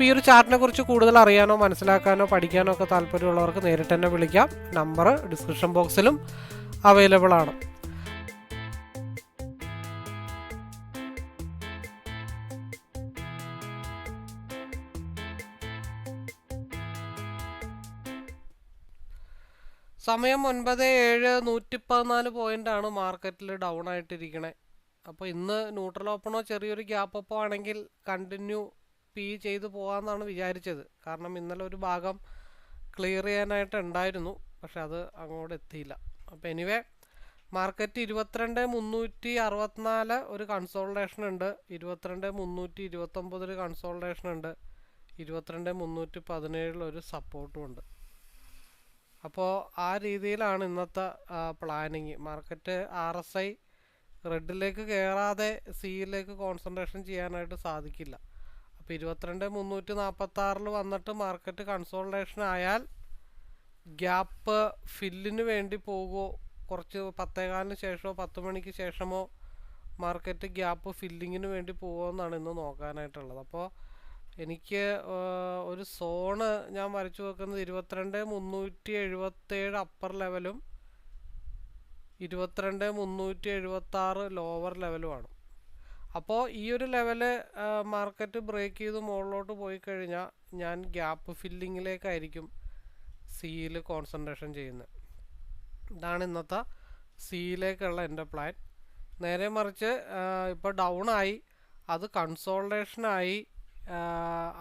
അപ്പോൾ ഈ ഒരു ചാർട്ടിനെ കുറിച്ച് കൂടുതൽ അറിയാനോ മനസ്സിലാക്കാനോ പഠിക്കാനോ ഒക്കെ താല്പര്യമുള്ളവർക്ക് നേരിട്ട് തന്നെ വിളിക്കാം. നമ്പർ ഡിസ്ക്രിപ്ഷൻ ബോക്സിലും അവൈലബിൾ ആണ്. സമയം ഒൻപത് ഏഴ് നൂറ്റി പതിനാല് പോയിന്റ് ആണ് മാർക്കറ്റിൽ ഡൗൺ ആയിട്ടിരിക്കണേ. അപ്പോൾ ഇന്ന് ന്യൂട്രൽ ഓപ്പണോ ചെറിയൊരു ഗ്യാപ്പ് ഓപ്പോ ആണെങ്കിൽ കണ്ടിന്യൂ പി ചെയ്തു പോകാമെന്നാണ് വിചാരിച്ചത്. കാരണം ഇന്നലെ ഒരു ഭാഗം ക്ലിയർ ചെയ്യാനായിട്ട് ഉണ്ടായിരുന്നു. പക്ഷെ അത് അങ്ങോട്ട് എത്തിയില്ല. അപ്പോൾ എനിവേ മാർക്കറ്റ് ഇരുപത്തിരണ്ട് മുന്നൂറ്റി അറുപത്തിനാല് ഒരു കൺസോൾട്ടേഷൻ ഉണ്ട്. ഇരുപത്തിരണ്ട് മുന്നൂറ്റി ഇരുപത്തൊമ്പത് ഒരു കൺസോൾട്ടേഷൻ ഉണ്ട്. ഇരുപത്തിരണ്ട് മുന്നൂറ്റി പതിനേഴിൽ ഒരു സപ്പോർട്ടും ഉണ്ട്. അപ്പോൾ ആ രീതിയിലാണ് ഇന്നത്തെ planning market R S I റെഡിലേക്ക് കയറാതെ സിയിലേക്ക് കോൺസെൻട്രേഷൻ ചെയ്യാനായിട്ട് സാധിക്കില്ല. അപ്പോൾ ഇരുപത്തിരണ്ട് മുന്നൂറ്റി നാൽപ്പത്തി ആറിൽ വന്നിട്ട് മാർക്കറ്റ് കൺസോൾട്ടേഷൻ ആയാൽ ഗ്യാപ്പ് ഫില്ലിന് വേണ്ടി പോകുമോ കുറച്ച് പത്തേകാലിന് ശേഷമോ പത്ത് മണിക്ക് ശേഷമോ മാർക്കറ്റ് ഗ്യാപ്പ് ഫില്ലിങ്ങിന് വേണ്ടി പോകുമെന്നാണ് ഇന്ന് നോക്കാനായിട്ടുള്ളത്. അപ്പോൾ എനിക്ക് ഒരു സോണ് ഞാൻ വരച്ചു വെക്കുന്നത് ഇരുപത്തിരണ്ട് മുന്നൂറ്റി എഴുപത്തേഴ് അപ്പർ ലെവലും ഇരുപത്തിരണ്ട് മുന്നൂറ്റി എഴുപത്തി ആറ് ലോവർ ലെവലുമാണ് അപ്പോൾ ഈ ഒരു ലെവൽ മാർക്കറ്റ് ബ്രേക്ക് ചെയ്ത് മുകളിലോട്ട് പോയി കഴിഞ്ഞാൽ ഞാൻ ഗ്യാപ്പ് ഫില്ലിങ്ങിലേക്കായിരിക്കും സിയിൽ കോൺസെൻട്രേഷൻ ചെയ്യുന്നത് ഇതാണ് ഇന്നത്തെ സിയിലേക്കുള്ള എന്റെ പ്ലാൻ നേരെ മറിച്ച് ഇപ്പോൾ ഡൗൺ ആയി അത് കൺസോൾട്ടേഷനായി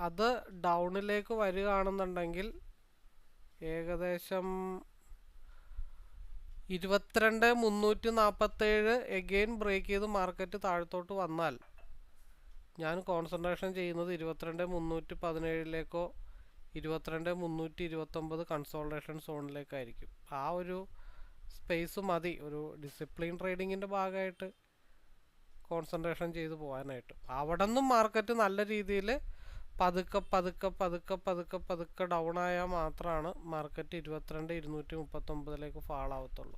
അത് ഡൗണിലേക്ക് വരികയാണെന്നുണ്ടെങ്കിൽ ഏകദേശം ഇരുപത്തിരണ്ട് മുന്നൂറ്റി നാൽപ്പത്തേഴ് എഗെയിൻ ബ്രേക്ക് ചെയ്ത് മാർക്കറ്റ് താഴത്തോട്ട് വന്നാൽ ഞാൻ കോൺസെൻട്രേഷൻ ചെയ്യുന്നത് ഇരുപത്തിരണ്ട് മുന്നൂറ്റി പതിനേഴിലേക്കോ ഇരുപത്തിരണ്ട് മുന്നൂറ്റി ഇരുപത്തൊമ്പത് കൺസോൾട്ടേഷൻ സോണിലേക്കായിരിക്കും ആ ഒരു സ്പേസ് മതി. ഒരു ഡിസിപ്ലിൻ ട്രേഡിങ്ങിന്റെ ഭാഗമായിട്ട് കോൺസെൻട്രേഷൻ ചെയ്ത് പോകാനായിട്ട്. അവിടെ നിന്നും മാർക്കറ്റ് നല്ല രീതിയിൽ പതുക്കെ പതുക്കെ പതുക്കെ പതുക്കെ പതുക്കെ ഡൗൺ ആയാൽ മാത്രമാണ് മാർക്കറ്റ് ഇരുപത്തിരണ്ട് ഇരുന്നൂറ്റി മുപ്പത്തൊമ്പതിലേക്ക് ഫാൾ ആവത്തുള്ളൂ.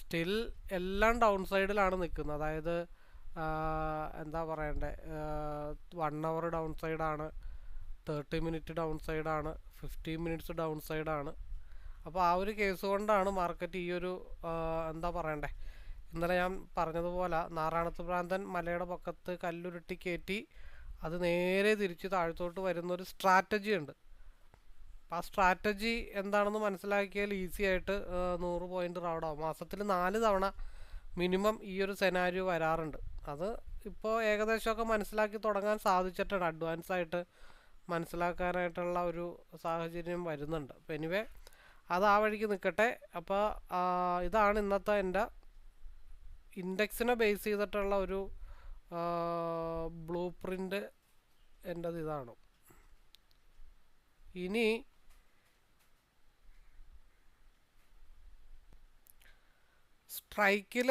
സ്റ്റിൽ എല്ലാം ഡൗൺ സൈഡിലാണ് നിൽക്കുന്നത് അതായത് എന്താ പറയണ്ടേ? വൺ അവർ ഡൗൺ സൈഡാണ് തേർട്ടി മിനിറ്റ് ഡൗൺ സൈഡാണ് ഫിഫ്റ്റീൻ മിനിറ്റ്സ് ഡൗൺ സൈഡാണ് അപ്പോൾ ആ ഒരു കേസ് കൊണ്ടാണ് മാർക്കറ്റ് ഈ ഒരു എന്താ പറയണ്ടേ? ഇന്നലെ ഞാൻ പറഞ്ഞതുപോലെ നാറാണത്ത് ഭ്രാന്തൻ മലയുടെ പക്കത്ത് കല്ലുരുട്ടി കയറ്റി അത് നേരെ തിരിച്ച് താഴത്തോട്ട് വരുന്ന ഒരു സ്ട്രാറ്റജി ഉണ്ട് ആ സ്ട്രാറ്റജി എന്താണെന്ന് മനസ്സിലാക്കിയാൽ ഈസി ആയിട്ട് നൂറ് പോയിന്റ് റൗഡാവും മാസത്തിൽ നാല് തവണ മിനിമം ഈ ഒരു സെനാരിയോ വരാറുണ്ട്. അത് ഇപ്പോൾ ഏകദേശമൊക്കെ മനസ്സിലാക്കി തുടങ്ങാൻ സാധിച്ചിട്ടുണ്ട് അഡ്വാൻസ് ആയിട്ട് മനസ്സിലാക്കാനായിട്ടുള്ള ഒരു സാഹചര്യം വരുന്നുണ്ട്. അപ്പം എനിവേ അത് ആ വഴിക്ക് നിൽക്കട്ടെ അപ്പോൾ ഇതാണ് ഇന്നത്തെ എന്റെ ഇൻഡെക്സിനെ ബേസ് ചെയ്തിട്ടുള്ള ഒരു ബ്ലൂ പ്രിന്റ് എന്റത് ഇതാണ്. ഇനി സ്ട്രൈക്കിൽ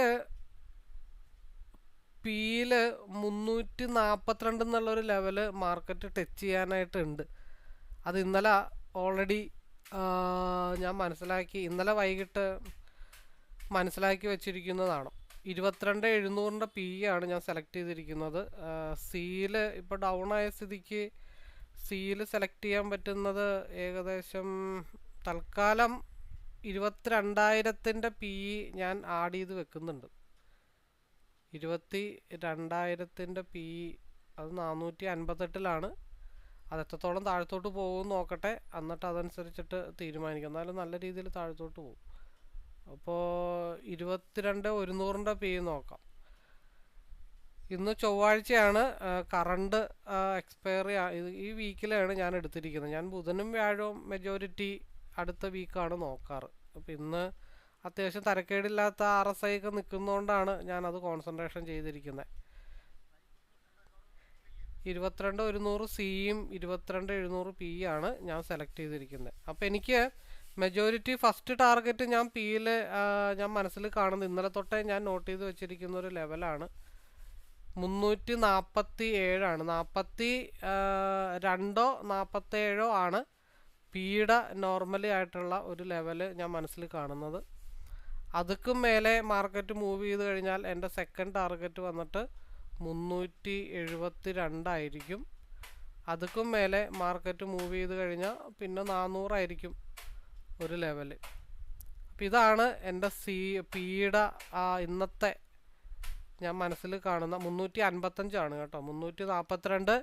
പിയിൽ മുന്നൂറ്റി നാൽപ്പത്തിരണ്ട് എന്നുള്ളൊരു ലെവൽ മാർക്കറ്റ് ടച്ച് ചെയ്യാനായിട്ടുണ്ട്. അത് ഇന്നലെ ഓൾറെഡി ഞാൻ മനസ്സിലാക്കി ഇന്നലെ വൈകിട്ട് മനസ്സിലാക്കി വെച്ചിരിക്കുന്നതാണ്. ഇരുപത്തിരണ്ട് എഴുന്നൂറിന്റെ പി ആണ് ഞാൻ സെലക്ട് ചെയ്തിരിക്കുന്നത്. സിയിൽ ഇപ്പോൾ ഡൗൺ ആയ സ്ഥിതിക്ക് സിയിൽ സെലക്ട് ചെയ്യാൻ പറ്റുന്നത് ഏകദേശം തൽക്കാലം ഇരുപത്തിരണ്ടായിരത്തിന്റെ പി ഞാൻ ആഡ് ചെയ്ത് വെക്കുന്നുണ്ട്. ഇരുപത്തി രണ്ടായിരത്തിന്റെ പി അത് നാനൂറ്റി അൻപത്തെട്ടിലാണ് അത് എത്രത്തോളം താഴത്തോട്ട് പോകുമെന്ന് നോക്കട്ടെ. എന്നിട്ട് അതനുസരിച്ചിട്ട് തീരുമാനിക്കാം. എന്നാലും നല്ല രീതിയിൽ താഴത്തോട്ട് പോകും. അപ്പോൾ ഇരുപത്തിരണ്ട് ഒരുന്നൂറിന്റെ പി നോക്കാം. ഇന്ന് ചൊവ്വാഴ്ചയാണ് കറണ്ട് എക്സ്പയറി ഈ വീക്കിലാണ് ഞാൻ എടുത്തിരിക്കുന്നത്. ഞാൻ ബുധനും വ്യാഴവും മെജോറിറ്റി അടുത്ത വീക്കാണ് നോക്കാറ്. അപ്പോൾ ഇന്ന് അത്യാവശ്യം തരക്കേടില്ലാത്ത ആർ എസ് ഐ ഒക്കെ നിൽക്കുന്നതുകൊണ്ടാണ് ഞാനത് കോൺസെൻട്രേഷൻ ചെയ്തിരിക്കുന്നത് ഇരുപത്തിരണ്ട് ഒരുന്നൂറ് സിയും ഇരുപത്തിരണ്ട് എഴുന്നൂറ് പി ആണ് ഞാൻ സെലക്ട് ചെയ്തിരിക്കുന്നത് അപ്പോൾ എനിക്ക് മെജോറിറ്റി ഫസ്റ്റ് ടാർഗറ്റ് ഞാൻ പിയിൽ ഞാൻ മനസ്സിൽ കാണുന്നത് ഇന്നലെ തൊട്ടേ ഞാൻ നോട്ട് ചെയ്ത് വെച്ചിരിക്കുന്ന ഒരു ലെവലാണ് മുന്നൂറ്റി നാൽപ്പത്തി ഏഴാണ് നാൽപ്പത്തി രണ്ടോ നാൽപ്പത്തേഴോ ആണ് പീഡ നോർമലി ആയിട്ടുള്ള ഒരു ലെവൽ ഞാൻ മനസ്സിൽ കാണുന്നത്. അതുക്കും മേലെ മാർക്കറ്റ് മൂവ് ചെയ്ത് കഴിഞ്ഞാൽ എന്റെ സെക്കൻഡ് ടാർഗറ്റ് വന്നിട്ട് മുന്നൂറ്റി എഴുപത്തി രണ്ടായിരിക്കും അതുക്കും മേലെ മാർക്കറ്റ് മൂവ് ചെയ്ത് കഴിഞ്ഞാൽ പിന്നെ നാനൂറായിരിക്കും ഒരു ലെവൽ അപ്പം ഇതാണ് എന്റെ സി പിയുടെ ഇന്നത്തെ ഞാൻ മനസ്സിൽ കാണുന്ന മുന്നൂറ്റി അൻപത്തഞ്ചാണ് കേട്ടോ. മുന്നൂറ്റി നാൽപ്പത്തിരണ്ട്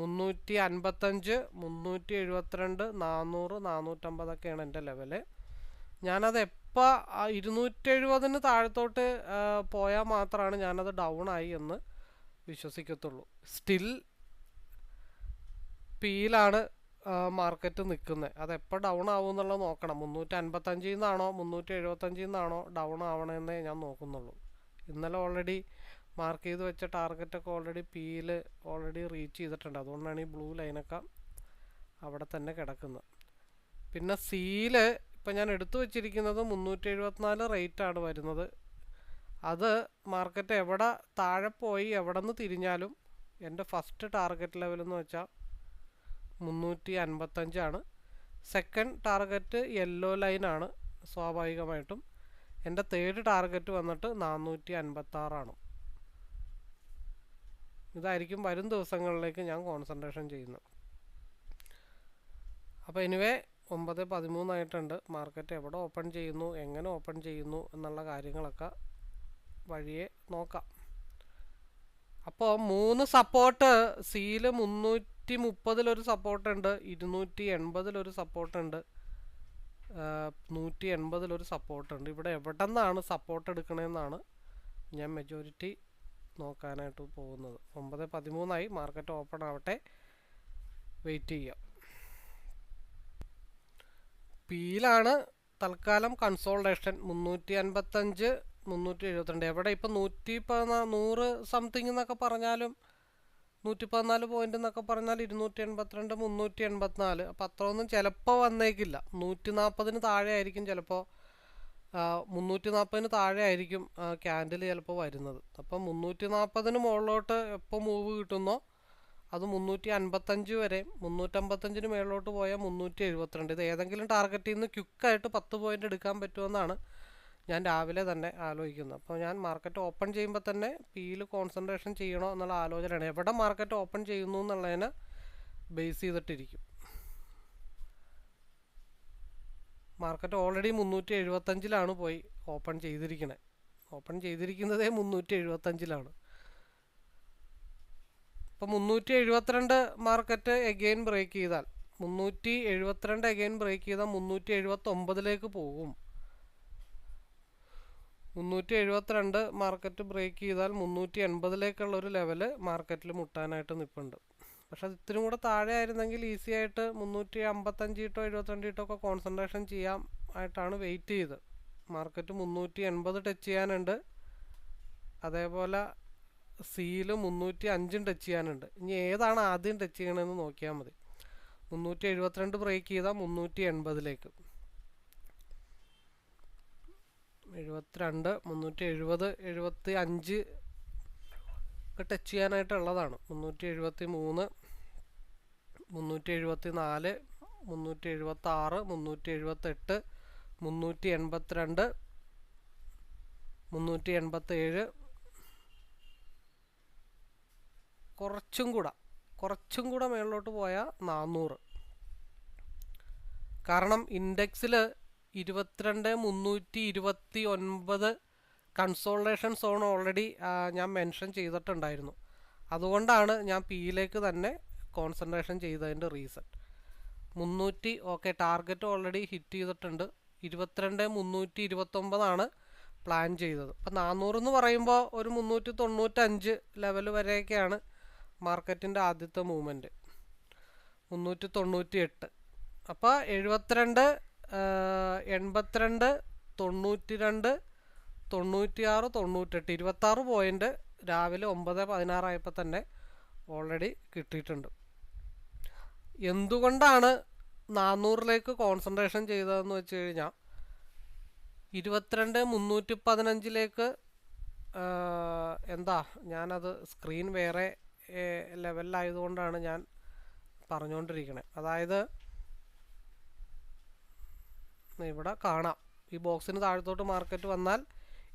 മുന്നൂറ്റി അൻപത്തഞ്ച് മുന്നൂറ്റി എഴുപത്തിരണ്ട് നാനൂറ് നാനൂറ്റമ്പതൊക്കെയാണ് എന്റെ ലെവൽ. ഞാനത് എപ്പോൾ ഇരുന്നൂറ്റി എഴുപതിന് താഴത്തോട്ട് പോയാൽ മാത്രമാണ് ഞാനത് ഡൗൺ ആയി എന്ന് വിശ്വസിക്കത്തുള്ളൂ. സ്റ്റിൽ പിയിലാണ് മാർക്കറ്റ് നിൽക്കുന്നത് അത് എപ്പോൾ ഡൗൺ ആവും എന്നുള്ളത് നോക്കണം. മുന്നൂറ്റി അൻപത്തഞ്ചിൽ നിന്നാണോ മുന്നൂറ്റി എഴുപത്തഞ്ചിൽ നിന്നാണോ ഡൗൺ ആവണമെന്നേ ഞാൻ നോക്കുന്നുള്ളൂ. ഇന്നലെ ഓൾറെഡി മാർക്ക് ചെയ്ത് വെച്ച ടാർഗറ്റൊക്കെ ഓൾറെഡി പിയിൽ ഓൾറെഡി റീച്ച് ചെയ്തിട്ടുണ്ട്. അതുകൊണ്ടാണ് ഈ ബ്ലൂ ലൈനൊക്കെ അവിടെ തന്നെ കിടക്കുന്നത്. പിന്നെ സിയിൽ ഇപ്പം ഞാൻ എടുത്തു വച്ചിരിക്കുന്നത് മുന്നൂറ്റി എഴുപത്തിനാല് റേറ്റാണ് വരുന്നത്. അത് മാർക്കറ്റ് എവിടെ താഴെ പോയി എവിടെ നിന്ന് തിരിഞ്ഞാലും എന്റെ ഫസ്റ്റ് ടാർഗറ്റ് ലെവലെന്ന് വെച്ചാൽ മുന്നൂറ്റി അൻപത്തഞ്ചാണ് സെക്കൻഡ് ടാർഗറ്റ് യെല്ലോ ലൈനാണ് സ്വാഭാവികമായിട്ടും. എന്റെ തേർഡ് ടാർഗറ്റ് വന്നിട്ട് നാനൂറ്റി അൻപത്താറാണ് ഇതായിരിക്കും വരും ദിവസങ്ങളിലേക്ക് ഞാൻ കോൺസെൻട്രേഷൻ ചെയ്യുന്നത്. അപ്പോൾ എനിവേ ഒമ്പത് പതിമൂന്നായിട്ടുണ്ട്. മാർക്കറ്റ് എവിടെ ഓപ്പൺ ചെയ്യുന്നു എങ്ങനെ ഓപ്പൺ ചെയ്യുന്നു എന്നുള്ള കാര്യങ്ങളൊക്കെ വഴിയെ നോക്കാം. അപ്പോൾ മൂന്ന് സപ്പോർട്ട് സിയിൽ മുന്നൂറ്റി മുപ്പതിലൊരു സപ്പോർട്ടുണ്ട് ഇരുന്നൂറ്റി എൺപതിലൊരു സപ്പോർട്ടുണ്ട് നൂറ്റി എൺപതിലൊരു സപ്പോർട്ടുണ്ട്. ഇവിടെ എവിടെ നിന്നാണ് സപ്പോർട്ട് എടുക്കണമെന്നാണ് ഞാൻ മെജോറിറ്റി നോക്കാനായിട്ട് പോകുന്നത്. ഒമ്പത് പതിമൂന്നായി മാർക്കറ്റ് ഓപ്പൺ ആവട്ടെ. വെയിറ്റ് ചെയ്യാം. പിയിലാണ് തൽക്കാലം കൺസോൾട്ടേഷൻ മുന്നൂറ്റി അൻപത്തഞ്ച് മുന്നൂറ്റി എഴുപത്തിരണ്ട് എവിടെ ഇപ്പം നൂറ്റി പതിനാ നൂറ് സംതിങ് എന്നൊക്കെ പറഞ്ഞാലും നൂറ്റി പതിനാല് പോയിന്റ് എന്നൊക്കെ പറഞ്ഞാൽ ഇരുന്നൂറ്റി എൺപത്തിരണ്ട് മുന്നൂറ്റി എൺപത്തിനാല്. അപ്പം അത്രയൊന്നും ചിലപ്പോൾ വന്നേക്കില്ല. നൂറ്റി നാൽപ്പതിന് താഴെ ആയിരിക്കും ചിലപ്പോൾ മുന്നൂറ്റി നാൽപ്പതിന് താഴെ ആയിരിക്കും ക്യാൻഡിൽ ചിലപ്പോൾ വരുന്നത്. അപ്പം മുന്നൂറ്റി നാൽപ്പതിന് മുകളിലോട്ട് എപ്പോൾ മൂവ് കിട്ടുന്നോ അത് മുന്നൂറ്റി അൻപത്തഞ്ച് വരെ. മുന്നൂറ്റമ്പത്തഞ്ചിന് മേളിലോട്ട് പോയാൽ മുന്നൂറ്റി എഴുപത്തിരണ്ട് ഇത് ഏതെങ്കിലും ടാർഗറ്റിൽ നിന്ന് ക്യുക്കായിട്ട് പത്ത് പോയിന്റ് എടുക്കാൻ പറ്റുമെന്നാണ് ഞാൻ രാവിലെ തന്നെ ആലോചിക്കുന്നത് അപ്പോൾ ഞാൻ മാർക്കറ്റ് ഓപ്പൺ ചെയ്യുമ്പോൾ തന്നെ പിയിൽ കോൺസെൻട്രേഷൻ ചെയ്യണോ എന്നുള്ള ആലോചനയാണ്. എവിടെ മാർക്കറ്റ് ഓപ്പൺ ചെയ്യുന്നു എന്നുള്ളതിനെ ബേസ് ചെയ്തിട്ടിരിക്കും. മാർക്കറ്റ് ഓൾറെഡി മുന്നൂറ്റി എഴുപത്തഞ്ചിലാണ് പോയി ഓപ്പൺ ചെയ്തിരിക്കണേ. ഓപ്പൺ ചെയ്തിരിക്കുന്നതേ മുന്നൂറ്റി എഴുപത്തഞ്ചിലാണ് അപ്പോൾ മുന്നൂറ്റി എഴുപത്തിരണ്ട് മാർക്കറ്റ് എഗെയിൻ ബ്രേക്ക് ചെയ്താൽ മുന്നൂറ്റി എഴുപത്തിരണ്ട് എഗെയിൻ ബ്രേക്ക് ചെയ്താൽ മുന്നൂറ്റി എഴുപത്തൊമ്പതിലേക്ക് പോകും. മുന്നൂറ്റി എഴുപത്തിരണ്ട് മാർക്കറ്റ് ബ്രേക്ക് ചെയ്താൽ മുന്നൂറ്റി എൺപതിലേക്കുള്ള ഒരു ലെവൽ മാർക്കറ്റിൽ മുട്ടാനായിട്ട് നിൽപ്പുണ്ട് പക്ഷെ അത് ഇത്തിരി കൂടെ താഴെ ആയിരുന്നെങ്കിൽ ഈസി ആയിട്ട് മുന്നൂറ്റി അമ്പത്തഞ്ച് ഇട്ടോ എഴുപത്തിരണ്ട് ഇട്ടോ ഒക്കെ കോൺസെൻട്രേഷൻ ചെയ്യാം ആയിട്ടാണ് വെയിറ്റ് ചെയ്ത്. മാർക്കറ്റ് മുന്നൂറ്റി എൺപത് ടച്ച് ചെയ്യാനുണ്ട്. അതേപോലെ സിയിൽ മുന്നൂറ്റി അഞ്ചും ടച്ച് ചെയ്യാനുണ്ട്. ഇനി ഏതാണ് ആദ്യം ടച്ച് ചെയ്യണമെന്ന് നോക്കിയാൽ മതി. മുന്നൂറ്റി എഴുപത്തിരണ്ട് ബ്രേക്ക് ചെയ്താൽ മുന്നൂറ്റി എൺപതിലേക്ക് എഴുപത്തിരണ്ട് മുന്നൂറ്റി എഴുപത് എഴുപത്തി അഞ്ച് ഒക്കെ ടച്ച് ചെയ്യാനായിട്ടുള്ളതാണ്. മുന്നൂറ്റി എഴുപത്തി മൂന്ന് മുന്നൂറ്റി എഴുപത്തി നാല് മുന്നൂറ്റി എഴുപത്തി ആറ് മുന്നൂറ്റി എഴുപത്തെട്ട് മുന്നൂറ്റി എൺപത്തിരണ്ട് മുന്നൂറ്റി എൺപത്തേഴ് കുറച്ചും കൂടെ കുറച്ചും കൂടെ മുകളിലോട്ട് പോയാൽ നാന്നൂറ്. കാരണം ഇൻഡെക്സിൽ ഇരുപത്തിരണ്ട് മുന്നൂറ്റി ഇരുപത്തി ഒൻപത് കൺസോൾട്ടേഷൻ സോൺ ഓൾറെഡി ഞാൻ മെൻഷൻ ചെയ്തിട്ടുണ്ടായിരുന്നു. അതുകൊണ്ടാണ് ഞാൻ പിയിലേക്ക് തന്നെ കോൺസെൻട്രേഷൻ ചെയ്തതിന്റെ റീസൺ മുന്നൂറ്റി ഓക്കെ ടാർഗറ്റ് ഓൾറെഡി ഹിറ്റ് ചെയ്തിട്ടുണ്ട്. ഇരുപത്തിരണ്ട് മുന്നൂറ്റി ഇരുപത്തൊമ്പതാണ് പ്ലാൻ ചെയ്തത്. അപ്പോൾ നാനൂറ് എന്ന് പറയുമ്പോൾ ഒരു മുന്നൂറ്റി തൊണ്ണൂറ്റഞ്ച് ലെവൽ വരെയൊക്കെയാണ് മാർക്കറ്റിന്റെ ആദ്യത്തെ മൂവ്മെന്റ് മുന്നൂറ്റി തൊണ്ണൂറ്റി എട്ട് അപ്പോൾ എഴുപത്തിരണ്ട് എൺപത്തിരണ്ട് തൊണ്ണൂറ്റി രണ്ട് തൊണ്ണൂറ്റിയാറ് തൊണ്ണൂറ്റെട്ട് ഇരുപത്താറ് പോയിന്റ് രാവിലെ ഒമ്പത് പതിനാറായപ്പോൾ തന്നെ ഓൾറെഡി കിട്ടിയിട്ടുണ്ട്. എന്തുകൊണ്ടാണ് നാനൂറിലേക്ക് കോൺസെൻട്രേഷൻ ചെയ്തതെന്ന് വെച്ച് കഴിഞ്ഞാൽ ഇരുപത്തിരണ്ട് മുന്നൂറ്റി പതിനഞ്ചിലേക്ക് എന്താ ഞാനത് സ്ക്രീൻ വേറെ ലെവലിലായതുകൊണ്ടാണ് ഞാൻ പറഞ്ഞുകൊണ്ടിരിക്കണേ അതായത് ഇവിടെ കാണാം. ഈ ബോക്സിന് താഴത്തോട്ട് മാർക്കറ്റ് വന്നാൽ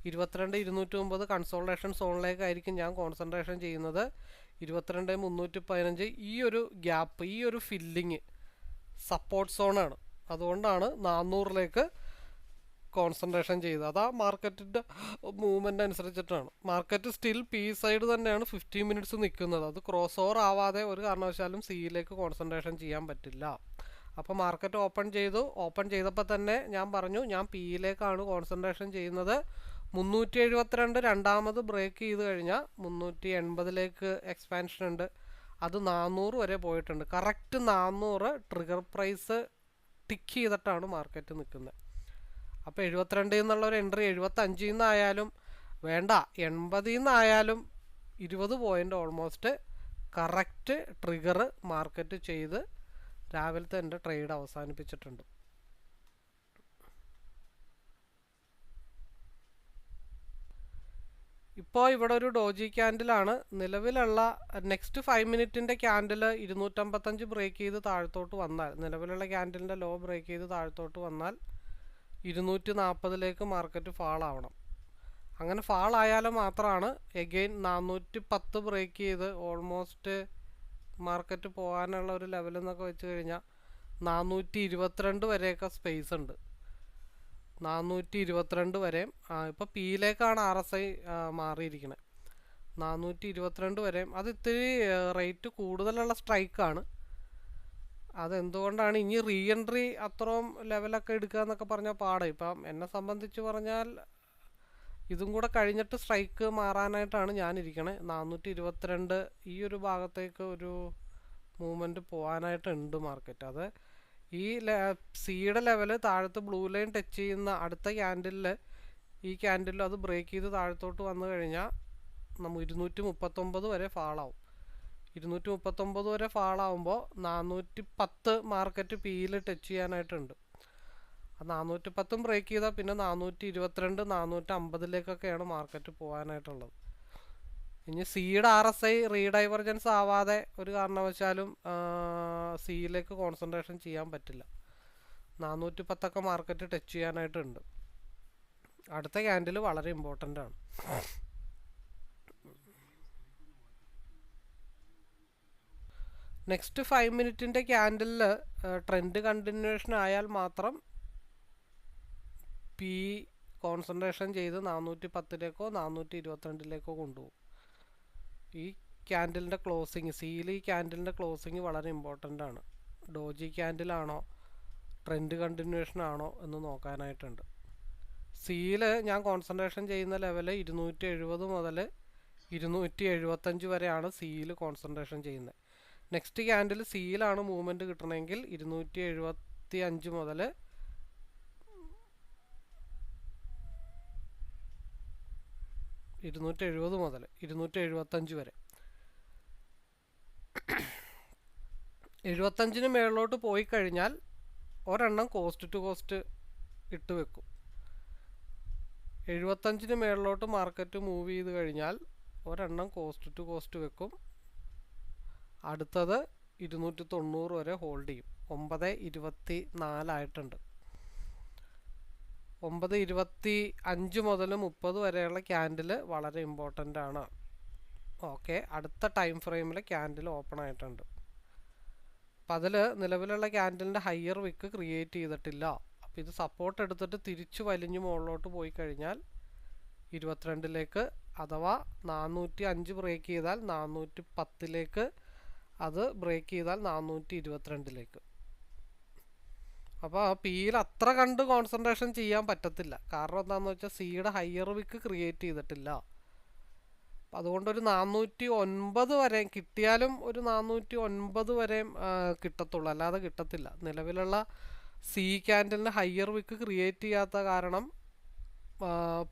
ഇരുപത്തിരണ്ട് ഇരുന്നൂറ്റി ഒമ്പത് കൺസോൾട്ടേഷൻ സോണിലേക്കായിരിക്കും ഞാൻ കോൺസെൻട്രേഷൻ ചെയ്യുന്നത്. ഇരുപത്തിരണ്ട് മുന്നൂറ്റി പതിനഞ്ച് ഈ ഒരു ഗ്യാപ്പ് ഈ ഒരു ഫില്ലിങ് സപ്പോർട്ട് സോണാണ് അതുകൊണ്ടാണ് നാന്നൂറിലേക്ക് കോൺസെൻട്രേഷൻ ചെയ്തത്. ആ മാർക്കറ്റിന്റെ മൂവ്മെന്റ് അനുസരിച്ചിട്ടാണ്. മാർക്കറ്റ് സ്റ്റിൽ പി സൈഡ് തന്നെയാണ് ഫിഫ്റ്റീൻ മിനിറ്റ്സ് നിൽക്കുന്നത് അത് ക്രോസ് ഓവർ ആവാതെ ഒരു കാരണവശാലും സിയിലേക്ക് കോൺസെൻട്രേഷൻ ചെയ്യാൻ പറ്റില്ല. അപ്പോൾ മാർക്കറ്റ് ഓപ്പൺ ചെയ്തു. ഓപ്പൺ ചെയ്തപ്പോൾ തന്നെ ഞാൻ പറഞ്ഞു ഞാൻ പിയിലേക്കാണ് കോൺസെൻട്രേഷൻ ചെയ്യുന്നത്. മുന്നൂറ്റി എഴുപത്തിരണ്ട് രണ്ടാമത് ബ്രേക്ക് ചെയ്ത് കഴിഞ്ഞാൽ മുന്നൂറ്റി എൺപതിലേക്ക് എക്സ്പാൻഷൻ ഉണ്ട്. അത് നാനൂറ് വരെ പോയിട്ടുണ്ട്. കറക്റ്റ് നാനൂറ് ട്രിഗർ പ്രൈസ് ടിക്ക് ചെയ്തിട്ടാണ് മാർക്കറ്റ് നിൽക്കുന്നത്. അപ്പോൾ എഴുപത്തിരണ്ടിൽ നിന്നുള്ള ഒരു എൻട്രി എഴുപത്തഞ്ചിൽ നിന്നായാലും വേണ്ട. എൺപതിൽ നിന്നായാലും ഇരുപത് point almost correct trigger market ചെയ്ത് രാവിലത്തെ എന്റെ ട്രേഡ് അവസാനിപ്പിച്ചിട്ടുണ്ട്. ഇപ്പോൾ ഇവിടെ ഒരു ഡോജി ക്യാൻഡിലാണ്. നിലവിലുള്ള നെക്സ്റ്റ് ഫൈവ് മിനിറ്റിന്റെ ക്യാൻഡിൽ ഇരുന്നൂറ്റമ്പത്തഞ്ച് ബ്രേക്ക് ചെയ്ത് താഴത്തോട്ട് വന്നാൽ നിലവിലുള്ള ക്യാൻഡിലിന്റെ ലോ ബ്രേക്ക് ചെയ്ത് താഴത്തോട്ട് വന്നാൽ ഇരുന്നൂറ്റി നാൽപ്പതിലേക്ക് മാർക്കറ്റ് ഫാൾ ആവണം അങ്ങനെ ഫാൾ മാത്രമാണ് എഗെയിൻ നാനൂറ്റി പത്ത് ബ്രേക്ക് ചെയ്ത് ഓൾമോസ്റ്റ് മാർക്കറ്റ് പോകാനുള്ള ഒരു ലെവൽ എന്നൊക്കെ വെച്ച് കഴിഞ്ഞാൽ നാനൂറ്റി ഇരുപത്തിരണ്ട് വരെയൊക്കെ സ്പേസ് ഉണ്ട്. നാനൂറ്റി ഇരുപത്തിരണ്ട് വരെയും ഇപ്പോൾ പിയിലേക്കാണ് ആർ എസ് ഐ മാറിയിരിക്കുന്നത് നാനൂറ്റി ഇരുപത്തിരണ്ട് വരെയും അത് ഇത്തിരി റേറ്റ് കൂടുതലുള്ള സ്ട്രൈക്കാണ് അതെന്തുകൊണ്ടാണ് ഇനി റീ എൻട്രി അത്രയും ലെവലൊക്കെ എടുക്കുക എന്നൊക്കെ പറഞ്ഞാൽ പാടെ. ഇപ്പം എന്നെ സംബന്ധിച്ച് പറഞ്ഞാൽ ഇതും കൂടെ കഴിഞ്ഞിട്ട് സ്ട്രൈക്ക് മാറാനായിട്ടാണ് ഞാനിരിക്കണേ. നാനൂറ്റി ഇരുപത്തിരണ്ട് ഈ ഒരു ഭാഗത്തേക്ക് ഒരു മൂവ്മെന്റ് പോകാനായിട്ടുണ്ട് മാർക്കറ്റ് അത് ഈ സിയുടെ ലെവൽ താഴത്ത് ബ്ലൂ ലൈൻ ടച്ച് ചെയ്യുന്ന അടുത്ത ക്യാൻഡിലിൽ ഈ ക്യാൻഡിലിൽ അത് ബ്രേക്ക് ചെയ്ത് താഴത്തോട്ട് വന്നു കഴിഞ്ഞാൽ നമ്മൾ ഇരുന്നൂറ്റി മുപ്പത്തൊമ്പത് വരെ ഫാളാവും. ഇരുന്നൂറ്റി മുപ്പത്തൊമ്പത് വരെ ഫാളാവുമ്പോൾ നാനൂറ്റി പത്ത് മാർക്കറ്റ് പിയിൽ ടച്ച് ചെയ്യാനായിട്ടുണ്ട്. നാനൂറ്റി പത്തും ബ്രേക്ക് ചെയ്താൽ പിന്നെ നാനൂറ്റി ഇരുപത്തിരണ്ട് നാനൂറ്റി അമ്പതിലേക്കൊക്കെയാണ് മാർക്കറ്റ് പോകാനായിട്ടുള്ളത് ഇനി സിയുടെ ആർ എസ് ഐ റീഡൈവർജൻസ് ആവാതെ ഒരു കാരണവശാലും സിയിലേക്ക് കോൺസെൻട്രേഷൻ ചെയ്യാൻ പറ്റില്ല. നാനൂറ്റി പത്തൊക്കെ മാർക്കറ്റ് ടച്ച് ചെയ്യാനായിട്ടുണ്ട്. അടുത്ത ക്യാൻഡിൽ വളരെ ഇമ്പോർട്ടന്റ് ആണ്. നെക്സ്റ്റ് ഫൈവ് മിനിറ്റിന്റെ ക്യാൻഡിലിൽ ട്രെൻഡ് കണ്ടിന്യൂഷൻ ആയാൽ മാത്രം പി കോൺസെൻട്രേഷൻ ചെയ്ത് നാനൂറ്റി പത്തിലേക്കോ നാനൂറ്റി ഇരുപത്തിരണ്ടിലേക്കോ കൊണ്ടുപോകും. ഈ ക്യാൻഡിലിന്റെ ക്ലോസിങ് സിയിൽ ഈ ക്യാൻഡിലിന്റെ ക്ലോസിങ് വളരെ ഇമ്പോർട്ടന്റ് ആണ്. ഡോജി ക്യാൻഡിലാണോ ട്രെൻഡ് കണ്ടിന്യൂഷൻ ആണോ എന്ന് നോക്കാനായിട്ടുണ്ട്. സിയിൽ ഞാൻ കോൺസെൻട്രേഷൻ ചെയ്യുന്ന ലെവൽ ഇരുന്നൂറ്റി എഴുപത് മുതൽ ഇരുന്നൂറ്റി എഴുപത്തഞ്ച് വരെയാണ് സിയിൽ കോൺസെൻട്രേഷൻ ചെയ്യുന്നത്. നെക്സ്റ്റ് ക്യാൻഡിൽ സിയിലാണ് മൂവ്മെന്റ് കിട്ടണമെങ്കിൽ ഇരുന്നൂറ്റി എഴുപത്തി അഞ്ച് മുതൽ ഇരുന്നൂറ്റി എഴുപത് മുതൽ ഇരുന്നൂറ്റി എഴുപത്തഞ്ച് വരെ. എഴുപത്തഞ്ചിന് മേളിലോട്ട് പോയി കഴിഞ്ഞാൽ ഒരെണ്ണം കോസ്റ്റ് ടു കോസ്റ്റ് ഇട്ട് വെക്കും. എഴുപത്തഞ്ചിന് മേളിലോട്ട് മാർക്കറ്റ് മൂവ് ചെയ്ത് കഴിഞ്ഞാൽ ഒരെണ്ണം കോസ്റ്റ് ടു കോസ്റ്റ് വെക്കും. അടുത്തത് ഇരുന്നൂറ്റി തൊണ്ണൂറ് വരെ ഹോൾഡ് ചെയ്യും. ഒമ്പത് ഇരുപത്തി നാലായിട്ടുണ്ട് ഒമ്പത് ഇരുപത്തി അഞ്ച് മുതൽ മുപ്പത് വരെയുള്ള ക്യാൻഡിൽ വളരെ ഇമ്പോർട്ടന്റ് ആണ്. ഓക്കെ അടുത്ത ടൈം ഫ്രെയിമിൽ ക്യാൻഡിൽ ഓപ്പൺ ആയിട്ടുണ്ട്. അപ്പം അതിൽ നിലവിലുള്ള ക്യാൻഡിലിന്റെ ഹയർ വിക്ക് ക്രിയേറ്റ് ചെയ്തിട്ടില്ല. അപ്പോൾ ഇത് സപ്പോർട്ട് എടുത്തിട്ട് തിരിച്ചു വലിഞ്ഞ് മുകളിലോട്ട് പോയി കഴിഞ്ഞാൽ ഇരുപത്തിരണ്ടിലേക്ക് അഥവാ നാനൂറ്റി അഞ്ച് ബ്രേക്ക് ചെയ്താൽ നാനൂറ്റി പത്തിലേക്ക് അത് ബ്രേക്ക് ചെയ്താൽ നാനൂറ്റി ഇരുപത്തിരണ്ടിലേക്ക്. അപ്പോൾ ആ പിയിൽ അത്ര കണ്ട് കോൺസെൻട്രേഷൻ ചെയ്യാൻ പറ്റത്തില്ല. കാരണം എന്താണെന്ന് വെച്ചാൽ സിയുടെ ഹയർ വിക്ക് ക്രിയേറ്റ് ചെയ്തിട്ടില്ല. അതുകൊണ്ടൊരു നാനൂറ്റി ഒൻപത് വരെ കിട്ടിയാലും ഒരു നാനൂറ്റി ഒൻപത് വരെയും കിട്ടത്തുള്ളൂ. അല്ലാതെ കിട്ടത്തില്ല. നിലവിലുള്ള സി ക്യാൻഡലിന് ഹയർ വിക്ക് ക്രിയേറ്റ് ചെയ്യാത്ത കാരണം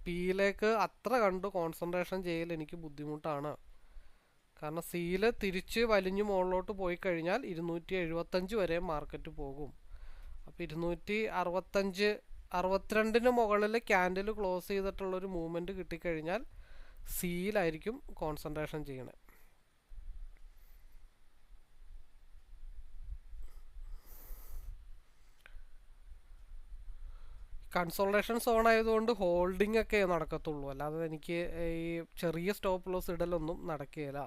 പിയിലേക്ക് അത്ര കണ്ട് കോൺസെൻട്രേഷൻ ചെയ്യൽ എനിക്ക് ബുദ്ധിമുട്ടാണ്. കാരണം സിയിൽ തിരിച്ച് വലിഞ്ഞു മുകളിലോട്ട് പോയി കഴിഞ്ഞാൽ ഇരുന്നൂറ്റി എഴുപത്തഞ്ച് വരെ മാർക്കറ്റ് പോകും. അപ്പോൾ ഇരുന്നൂറ്റി അറുപത്തഞ്ച് അറുപത്തിരണ്ടിന് മുകളിൽ ക്യാൻഡിൽ ക്ലോസ് ചെയ്തിട്ടുള്ളൊരു മൂവ്മെന്റ് കിട്ടിക്കഴിഞ്ഞാൽ സിയിലായിരിക്കും കോൺസെൻട്രേഷൻ ചെയ്യണേ. കൺസോൾട്ടേഷൻ സോൺ ആയതുകൊണ്ട് ഹോൾഡിംഗ് ഒക്കെ നടക്കത്തുള്ളൂ. അല്ലാതെ എനിക്ക് ഈ ചെറിയ സ്റ്റോപ്പ് ലോസ് ഇടലൊന്നും നടക്കുകയില്ല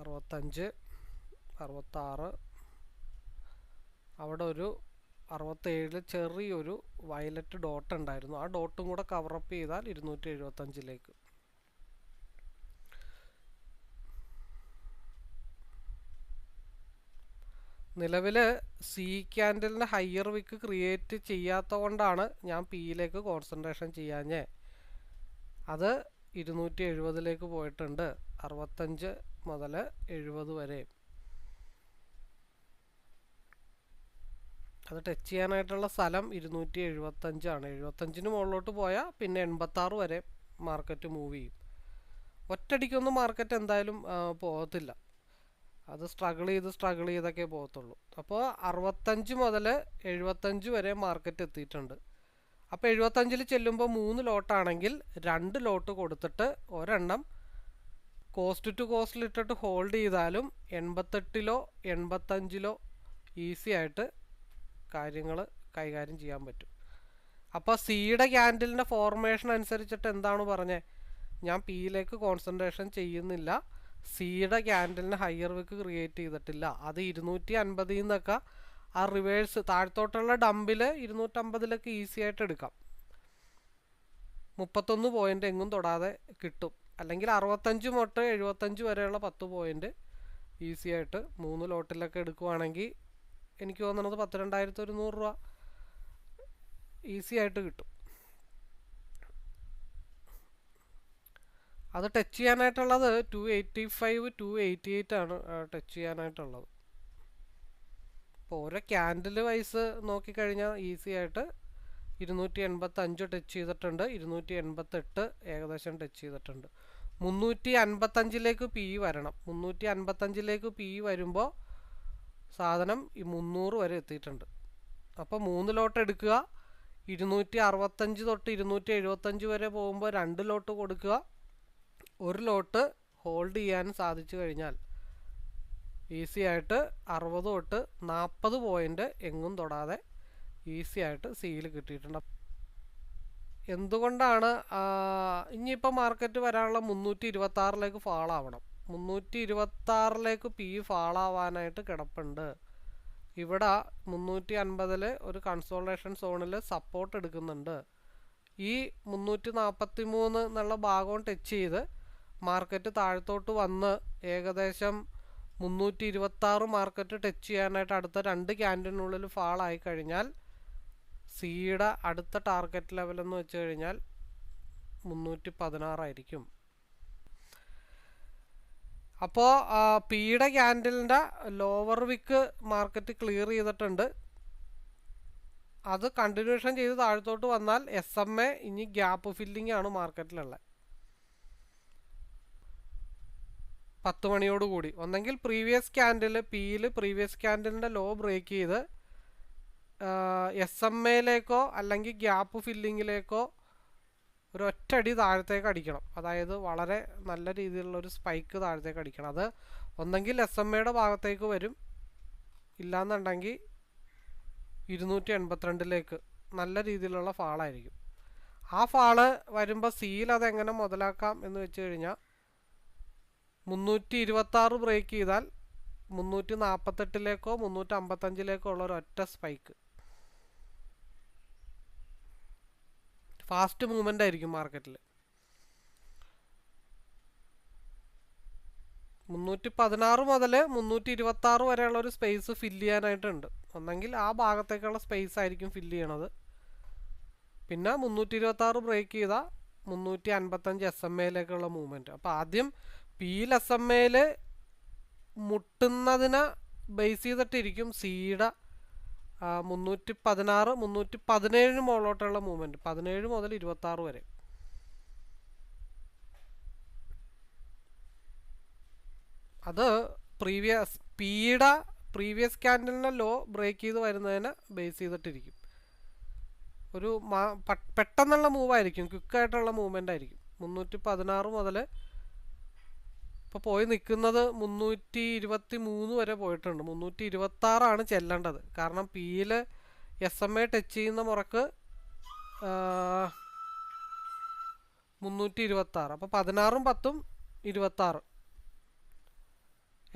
അറുപത്തഞ്ച് അറുപത്താറ്. അവിടെ ഒരു അറുപത്തേഴിൽ ചെറിയൊരു വയലറ്റ് ഡോട്ട് ഉണ്ടായിരുന്നു. ആ ഡോട്ടും കൂടെ കവറപ്പ് ചെയ്താൽ ഇരുന്നൂറ്റി എഴുപത്തഞ്ചിലേക്ക് നിലവിൽ സി ക്യാൻഡലിന്റെ ഹയർ വിക്ക് ക്രിയേറ്റ് ചെയ്യാത്ത കൊണ്ടാണ് ഞാൻ പിയിലേക്ക് കോൺസെൻട്രേഷൻ ചെയ്യാഞ്ഞേ അത് ഇരുന്നൂറ്റി എഴുപതിലേക്ക് പോയിട്ടുണ്ട്. അറുപത്തഞ്ച് മുതൽ എഴുപത് വരെ. അത് ടച്ച് ചെയ്യാനായിട്ടുള്ള സ്ഥലം ഇരുന്നൂറ്റി എഴുപത്തഞ്ചാണ് എഴുപത്തഞ്ചിന് മുകളിലോട്ട് പോയാൽ പിന്നെ എൺപത്താറ് വരെ മാർക്കറ്റ് മൂവ് ചെയ്യും. ഒറ്റടിക്കൊന്നും മാർക്കറ്റ് എന്തായാലും പോകത്തില്ല. അത് സ്ട്രഗിൾ ചെയ്ത് സ്ട്രഗിൾ ചെയ്തൊക്കെ പോകത്തുള്ളൂ. അപ്പോൾ അറുപത്തഞ്ച് മുതൽ എഴുപത്തഞ്ച് വരെ മാർക്കറ്റ് എത്തിയിട്ടുണ്ട്. അപ്പോൾ എഴുപത്തഞ്ചിൽ ചെല്ലുമ്പോൾ മൂന്ന് ലോട്ടാണെങ്കിൽ രണ്ട് ലോട്ട് കൊടുത്തിട്ട് ഒരെണ്ണം കോസ്റ്റ് ടു കോസ്റ്റിൽ ഇട്ടിട്ട് ഹോൾഡ് ചെയ്താലും എൺപത്തെട്ടിലോ എൺപത്തഞ്ചിലോ ഈസി ആയിട്ട് കാര്യങ്ങൾ കൈകാര്യം ചെയ്യാൻ പറ്റും. അപ്പോൾ സിയുടെ ക്യാൻഡിലിന്റെ ഫോർമേഷൻ അനുസരിച്ചിട്ട് എന്താണ് പറഞ്ഞത് ഞാൻ പിയിലേക്ക് കോൺസെൻട്രേഷൻ ചെയ്യുന്നില്ല. സിയുടെ ക്യാൻഡിലിന് ഹയർ വിക്ക് ക്രിയേറ്റ് ചെയ്തിട്ടില്ല. അത് ഇരുന്നൂറ്റി അൻപതിൽ നിന്നൊക്കെ ആ റിവേഴ്സ് താഴത്തോട്ടുള്ള ഡമ്പിൽ ഇരുന്നൂറ്റമ്പതിലൊക്കെ ഈസി ആയിട്ട് എടുക്കാം. മുപ്പത്തൊന്ന് പോയിന്റ് എങ്ങും തൊടാതെ കിട്ടും. അല്ലെങ്കിൽ അറുപത്തഞ്ച് തൊട്ട് എഴുപത്തഞ്ച് വരെയുള്ള പത്ത് പോയിന്റ് ഈസി ആയിട്ട് മൂന്ന് ലോട്ടിലൊക്കെ എടുക്കുവാണെങ്കിൽ എനിക്ക് തോന്നുന്നത് പത്ത് രണ്ടായിരത്തി ഒരുന്നൂറ് രൂപ ഈസി ആയിട്ട് കിട്ടും. അത് touch ചെയ്യാനായിട്ടുള്ളത് two eighty five two eighty eight ആണ് ടച്ച് ചെയ്യാനായിട്ടുള്ളത്. അപ്പോൾ ഓരോ ക്യാൻഡിൽ വൈസ് നോക്കിക്കഴിഞ്ഞാൽ ഈസി ആയിട്ട് ഇരുന്നൂറ്റി എൺപത്തഞ്ച് ടച്ച് ചെയ്തിട്ടുണ്ട് ഇരുന്നൂറ്റി എൺപത്തെട്ട് ഏകദേശം ടച്ച് ചെയ്തിട്ടുണ്ട്. മുന്നൂറ്റി അൻപത്തഞ്ചിലേക്ക് പി വരണം. മുന്നൂറ്റി അൻപത്തഞ്ചിലേക്ക് പി വരുമ്പോൾ സാധനം ഈ മുന്നൂറ് വരെ എത്തിയിട്ടുണ്ട്. അപ്പോൾ മൂന്ന് ലോട്ട് എടുക്കുക. ഇരുന്നൂറ്റി അറുപത്തഞ്ച് തൊട്ട് ഇരുന്നൂറ്റി എഴുപത്തഞ്ച് വരെ പോകുമ്പോൾ രണ്ട് ലോട്ട് കൊടുക്കുക. ഒരു ലോട്ട് ഹോൾഡ് ചെയ്യാൻ സാധിച്ചു കഴിഞ്ഞാൽ ഈസി ആയിട്ട് അറുപത് തൊട്ട് നാൽപ്പത് പോയിന്റ് എങ്ങും തൊടാതെ ഈസി ആയിട്ട് സീൽ കിട്ടിയിട്ടുണ്ട്. എന്തുകൊണ്ടാണ് ഇനിയിപ്പോൾ മാർക്കറ്റ് വരാനുള്ള മുന്നൂറ്റി ഇരുപത്തി ആറിലേക്ക് ഫാളാവണം. മുന്നൂറ്റി ഇരുപത്തി ആറിലേക്ക് പി ഫാളാവാനായിട്ട് കിടപ്പുണ്ട്. ഇവിടെ മുന്നൂറ്റി അൻപതിൽ ഒരു കൺസോൾട്ടേഷൻ സോണിൽ സപ്പോർട്ട് എടുക്കുന്നുണ്ട്. ഈ മുന്നൂറ്റി നാൽപ്പത്തി മൂന്ന് എന്നുള്ള ഭാഗവും ടച്ച് ചെയ്ത് മാർക്കറ്റ് താഴത്തോട്ട് വന്ന് ഏകദേശം മുന്നൂറ്റി ഇരുപത്തി മാർക്കറ്റ് ടച്ച് ചെയ്യാനായിട്ട് അടുത്ത രണ്ട് ക്യാൻഡിനുള്ളിൽ ഫാളായി കഴിഞ്ഞാൽ സിയുടെ അടുത്ത ടാർഗറ്റ് ലെവൽ എന്ന് വെച്ച് കഴിഞ്ഞാൽ മുന്നൂറ്റി പതിനാറായിരിക്കും അപ്പോൾ പിയുടെ ക്യാൻഡിലിന്റെ ലോവർ വിക്ക് മാർക്കറ്റ് ക്ലിയർ ചെയ്തിട്ടുണ്ട്. അത് കണ്ടിന്യൂഷൻ ചെയ്ത് താഴത്തോട്ട് വന്നാൽ എസ് എം എ ഇനി ഗ്യാപ്പ് ഫില്ലിംഗ് ആണ് മാർക്കറ്റിലുള്ളത് പത്ത് മണിയോടുകൂടി ഒന്നെങ്കിൽ പ്രീവിയസ് ക്യാൻഡിൽ പിയിൽ പ്രീവിയസ് ക്യാൻഡിലിന്റെ ലോ ബ്രേക്ക് ചെയ്ത് എസ് എം എയിലേക്കോ അല്ലെങ്കിൽ ഗ്യാപ്പ് ഫില്ലിങ്ങിലേക്കോ ഒരു ഒറ്റടി താഴത്തേക്ക് അടിക്കണം. അതായത് വളരെ നല്ല രീതിയിലുള്ള ഒരു സ്പൈക്ക് താഴത്തേക്ക് അടിക്കണം. അത് ഒന്നെങ്കിൽ എസ് എം എയുടെ ഭാഗത്തേക്ക് വരും. ഇല്ലാന്നുണ്ടെങ്കിൽ ഇരുന്നൂറ്റി എൺപത്തിരണ്ടിലേക്ക് നല്ല രീതിയിലുള്ള ഫാളായിരിക്കും ആ ഫാൾ വരുമ്പോൾ സീൽ അതെങ്ങനെ മുതലാക്കാം എന്ന് വെച്ച് കഴിഞ്ഞാൽ മുന്നൂറ്റി ഇരുപത്താറ് ബ്രേക്ക് ചെയ്താൽ മുന്നൂറ്റി നാൽപ്പത്തെട്ടിലേക്കോ മുന്നൂറ്റി അമ്പത്തഞ്ചിലേക്കോ ഉള്ള ഒരു ഒറ്റ സ്പൈക്ക് ഫാസ്റ്റ് മൂവ്മെന്റ് ആയിരിക്കും മാർക്കറ്റിൽ മുന്നൂറ്റി പതിനാറ് മുതൽ മുന്നൂറ്റി ഇരുപത്തി ആറ് വരെയുള്ള ഒരു സ്പേസ് ഫില്ല് ചെയ്യാനായിട്ടുണ്ട്. ഒന്നെങ്കിൽ ആ ഭാഗത്തേക്കുള്ള സ്പേസ് ആയിരിക്കും ഫില്ല് ചെയ്യണത്. പിന്നെ മുന്നൂറ്റി ഇരുപത്തി ആറ് ബ്രേക്ക് ചെയ്ത മുന്നൂറ്റി അൻപത്തഞ്ച് എസ് എം എയിലേക്കുള്ള മൂവ്മെന്റ് അപ്പോൾ ആദ്യം പിയിൽ എസ് എം എയിൽ മുട്ടുന്നതിനെ ബേസ് ചെയ്തിട്ടിരിക്കും സീയുടെ മുന്നൂറ്റി പതിനാറ് മുന്നൂറ്റി പതിനേഴിന് മുകളിലോട്ടുള്ള മൂവ്മെന്റ് പതിനേഴ് മുതൽ ഇരുപത്തി ആറ് വരെ. അത് പ്രീവിയസ് പീഡ പ്രീവിയസ് ക്യാൻഡലിനെ ലോ ബ്രേക്ക് ചെയ്ത് വരുന്നതിനെ ബേസ് ചെയ്തിട്ടിരിക്കും. ഒരു പെട്ടെന്നുള്ള മൂവായിരിക്കും ക്വിക്കായിട്ടുള്ള മൂവ്മെന്റ് ആയിരിക്കും. മുന്നൂറ്റി പതിനാറ് മുതൽ ഇപ്പോൾ പോയി നിൽക്കുന്നത് മുന്നൂറ്റി ഇരുപത്തി മൂന്ന് വരെ പോയിട്ടുണ്ട്. മുന്നൂറ്റി ഇരുപത്തി ആറാണ് ചെല്ലേണ്ടത്. കാരണം പിയിൽ എസ് എം എ ടച്ച് ചെയ്യുന്ന മുറക്ക് മുന്നൂറ്റി ഇരുപത്തി ആറ് അപ്പോൾ പതിനാറും പത്തും ഇരുപത്താറ്.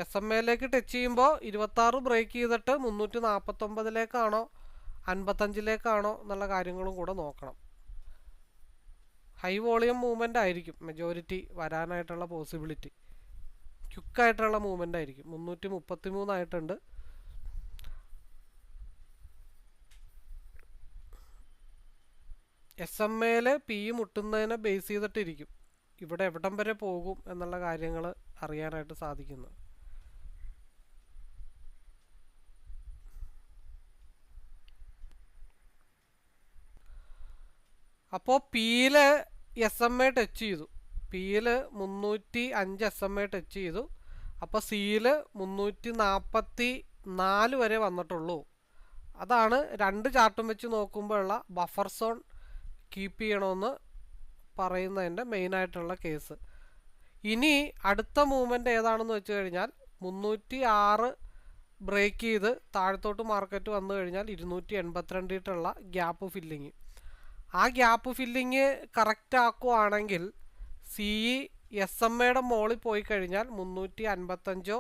എസ് എം എയിലേക്ക് ടച്ച് ചെയ്യുമ്പോൾ ഇരുപത്താറ് ബ്രേക്ക് ചെയ്തിട്ട് മുന്നൂറ്റി നാൽപ്പത്തൊമ്പതിലേക്കാണോ അൻപത്തഞ്ചിലേക്കാണോ എന്നുള്ള കാര്യങ്ങളും കൂടെ നോക്കണം. ഹൈ വോളിയം മൂവ്മെന്റ് ആയിരിക്കും മെജോറിറ്റി വരാനായിട്ടുള്ള പോസിബിലിറ്റി ക്വിക്കായിട്ടുള്ള മൂവ്മെന്റ് ആയിരിക്കും. മുന്നൂറ്റി മുപ്പത്തി മൂന്നായിട്ടുണ്ട് എസ് എം എയിൽ പി മുട്ടുന്നതിനെ ബേസ് ചെയ്തിട്ടിരിക്കും. ഇവിടെ എവിടം വരെ പോകും എന്നുള്ള കാര്യങ്ങൾ അറിയാനായിട്ട് സാധിക്കുന്നു. അപ്പോൾ പിയിൽ എസ് എം എ ടച്ച് ചെയ്തു. പിയിൽ മുന്നൂറ്റി അഞ്ച് എസ് എം എ ടച്ച് ചെയ്തു. അപ്പോൾ സിയിൽ മുന്നൂറ്റി നാൽപ്പത്തി നാല് വരെ വന്നിട്ടുള്ളൂ. അതാണ് രണ്ട് ചാർട്ടും വെച്ച് നോക്കുമ്പോഴുള്ള ബഫർ സോൺ കീപ്പ് ചെയ്യണമെന്ന് പറയുന്നതിന്റെ മെയിനായിട്ടുള്ള കേസ് ഇനി അടുത്ത മൂവ്മെന്റ് ഏതാണെന്ന് വെച്ച് കഴിഞ്ഞാൽ മുന്നൂറ്റി ആറ് ബ്രേക്ക് ചെയ്ത് താഴത്തോട്ട് മാർക്കറ്റ് വന്നു കഴിഞ്ഞാൽ ഇരുന്നൂറ്റി എൺപത്തിരണ്ടിട്ടുള്ള ഗ്യാപ്പ് ഫില്ലിങ് ആ ഗ്യാപ്പ് ഫില്ലിങ് കറക്റ്റ് ആക്കുവാണെങ്കിൽ സി ഇ എസ് എം എയുടെ മോളിൽ പോയി കഴിഞ്ഞാൽ മുന്നൂറ്റി അൻപത്തഞ്ചോ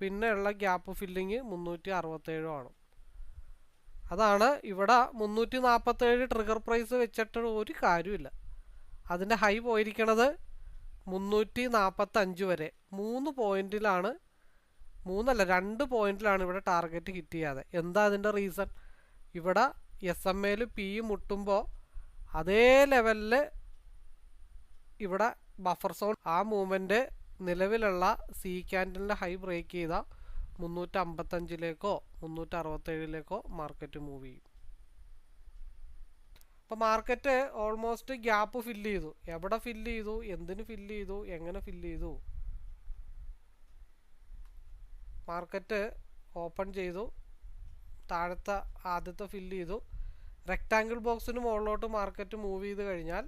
പിന്നെയുള്ള ഗ്യാപ്പ് ഫില്ലിങ് മുന്നൂറ്റി അറുപത്തേഴോ ആണ്. അതാണ് ഇവിടെ മുന്നൂറ്റി നാൽപ്പത്തേഴ് ട്രിഗർ പ്രൈസ് വെച്ചിട്ട് ഒരു കാര്യമില്ല അതിന്റെ ഹൈ പോയിരിക്കണത് മുന്നൂറ്റി നാൽപ്പത്തഞ്ച് വരെ. മൂന്ന് പോയിന്റിലാണ് മൂന്നല്ല രണ്ട് പോയിന്റിലാണ് ഇവിടെ ടാർഗറ്റ് ഹിറ്റ് ചെയ്യാതെ എന്താ അതിന്റെ റീസൺ ഇവിടെ എസ് എം എയിൽ പി മുട്ടുമ്പോൾ അതേ ലെവലിൽ ഇവിടെ ബഫർ സോൺ ആ മൂവ്മെന്റ് നിലവിലുള്ള സി ക്യാൻഡലിന്റെ ഹൈ ബ്രേക്ക് ചെയ്ത മുന്നൂറ്റി അമ്പത്തഞ്ചിലേക്കോ മുന്നൂറ്റി അറുപത്തേഴിലേക്കോ മാർക്കറ്റ് മൂവ് ചെയ്യും. അപ്പോൾ മാർക്കറ്റ് ഓൾമോസ്റ്റ് ഗ്യാപ്പ് ഫില്ല് ചെയ്തു. എവിടെ ഫില്ല് ചെയ്തു? എന്തിന് ഫില്ല് ചെയ്തു? എങ്ങനെ ഫില്ല് ചെയ്തു? മാർക്കറ്റ് ഓപ്പൺ ചെയ്തു. താഴത്തെ ആദ്യത്തെ ഫില്ല് ചെയ്തു. റെക്റ്റാങ്കിൾ ബോക്സിന് മുകളിലോട്ട് മാർക്കറ്റ് മൂവ് ചെയ്ത് കഴിഞ്ഞാൽ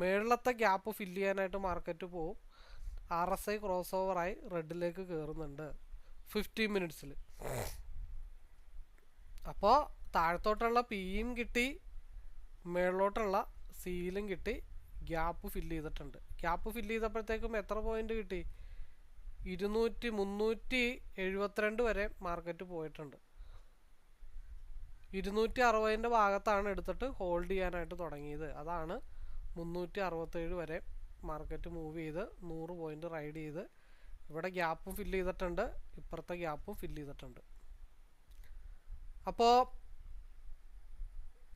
മേളിലത്തെ ഗ്യാപ്പ് ഫില്ല് ചെയ്യാനായിട്ട് മാർക്കറ്റ് പോവും. ആർ എസ് ഐ ക്രോസ് ഓവറായി റെഡിലേക്ക് കയറുന്നുണ്ട് ഫിഫ്റ്റീൻ മിനിറ്റ്സിൽ അപ്പോൾ താഴത്തോട്ടുള്ള പിയും കിട്ടി മേളിലോട്ടുള്ള സീലും കിട്ടി ഗ്യാപ്പ് ഫില്ല് ചെയ്തിട്ടുണ്ട്. ഗ്യാപ്പ് ഫില്ല് ചെയ്തപ്പോഴത്തേക്കും എത്ര പോയിന്റ് കിട്ടി? ഇരുന്നൂറ്റി മുന്നൂറ്റി എഴുപത്തിരണ്ട് വരെ മാർക്കറ്റ് പോയിട്ടുണ്ട്. ഇരുന്നൂറ്റി അറുപതിന്റെ ഭാഗത്താണ് എടുത്തിട്ട് ഹോൾഡ് ചെയ്യാനായിട്ട് തുടങ്ങിയത്. അതാണ് മുന്നൂറ്റി അറുപത്തേഴ് വരെ മാർക്കറ്റ് മൂവ് ചെയ്ത് നൂറ് പോയിന്റ് റൈഡ് ചെയ്ത് ഇവിടെ ഗ്യാപ്പും ഫില്ല് ചെയ്തിട്ടുണ്ട്. ഇപ്പുറത്തെ ഗ്യാപ്പും ഫില്ല് ചെയ്തിട്ടുണ്ട്. അപ്പോൾ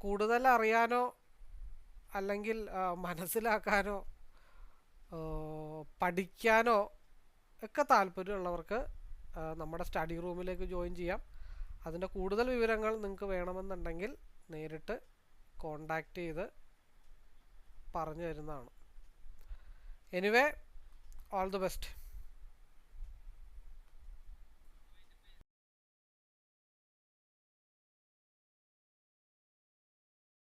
കൂടുതൽ അറിയാനോ അല്ലെങ്കിൽ മനസ്സിലാക്കാനോ പഠിക്കാനോ ഒക്കെ താല്പര്യമുള്ളവർക്ക് നമ്മുടെ സ്റ്റഡി റൂമിലേക്ക് ജോയിൻ ചെയ്യാം. അതിന്റെ കൂടുതൽ വിവരങ്ങൾ നിങ്ങൾക്ക് വേണമെന്നുണ്ടെങ്കിൽ നേരിട്ട് കോണ്ടാക്റ്റ് ചെയ്ത് പറഞ്ഞു തരുന്നതാണ്. Anyway all the best